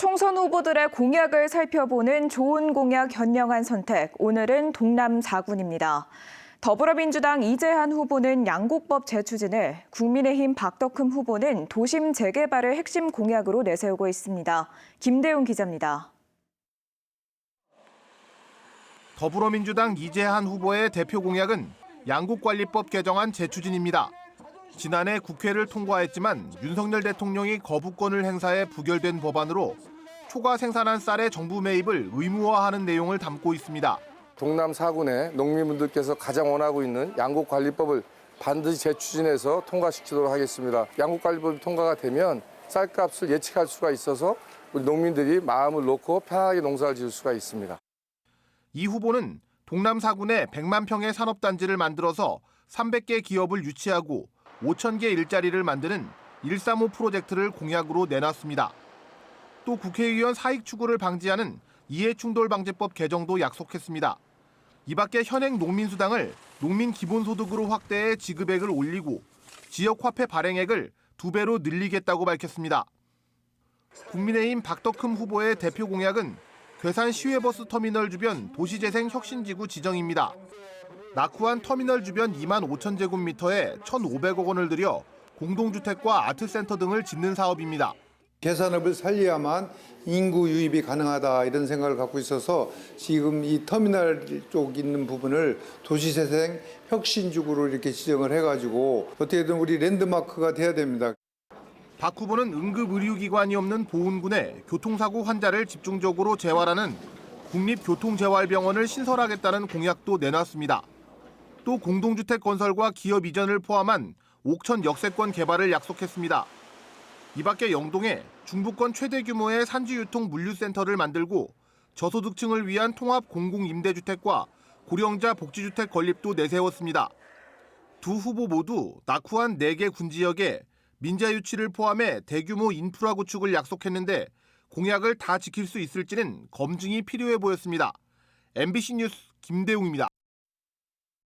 총선 후보들의 공약을 살펴보는 좋은 공약 현명한 선택. 오늘은 동남 4군입니다. 더불어민주당 이재한 후보는 양곡법 재추진을, 국민의힘 박덕흠 후보는 도심 재개발을 핵심 공약으로 내세우고 있습니다. 김대웅 기자입니다. 더불어민주당 이재한 후보의 대표 공약은 양국관리법 개정안 재추진입니다. 지난해 국회를 통과했지만 윤석열 대통령이 거부권을 행사해 부결된 법안으로 초과 생산한 쌀의 정부 매입을 의무화하는 내용을 담고 있습니다. 동남 4군의 농민분들께서 가장 원하고 있는 양국관리법을 반드시 재추진해서 통과시키도록 하겠습니다. 양국관리법이 통과가 되면 쌀값을 예측할 수가 있어서 우리 농민들이 마음을 놓고 편하게 농사를 지을 수가 있습니다. 이 후보는 동남 4군에 100만 평의 산업단지를 만들어서 300개 기업을 유치하고 5천 개 일자리를 만드는 135 프로젝트를 공약으로 내놨습니다. 또 국회의원 사익 추구를 방지하는 이해충돌방지법 개정도 약속했습니다. 이 밖에 현행 농민수당을 농민 기본소득으로 확대해 지급액을 올리고 지역화폐 발행액을 두 배로 늘리겠다고 밝혔습니다. 국민의힘 박덕흠 후보의 대표 공약은 괴산 시외버스 터미널 주변 도시재생 혁신지구 지정입니다. 낙후한 터미널 주변 2만 5천 제곱미터에 1,500억 원을 들여 공동주택과 아트센터 등을 짓는 사업입니다. 계산업을 살려야만 인구 유입이 가능하다 이런 생각을 갖고 있어서 지금 이 터미널 쪽 있는 부분을 도시재생 혁신지구로 이렇게 지정을 해가지고 어떻게든 우리 랜드마크가 돼야 됩니다. 박 후보는 응급의료기관이 없는 보은군에 교통사고 환자를 집중적으로 재활하는 국립교통재활병원을 신설하겠다는 공약도 내놨습니다. 또 공동주택 건설과 기업 이전을 포함한 옥천 역세권 개발을 약속했습니다. 이 밖에 영동에 중부권 최대 규모의 산지 유통 물류센터를 만들고 저소득층을 위한 통합 공공 임대주택과 고령자 복지주택 건립도 내세웠습니다. 두 후보 모두 낙후한 4개 군 지역에 민자 유치를 포함해 대규모 인프라 구축을 약속했는데 공약을 다 지킬 수 있을지는 검증이 필요해 보였습니다. MBC 뉴스 김대웅입니다.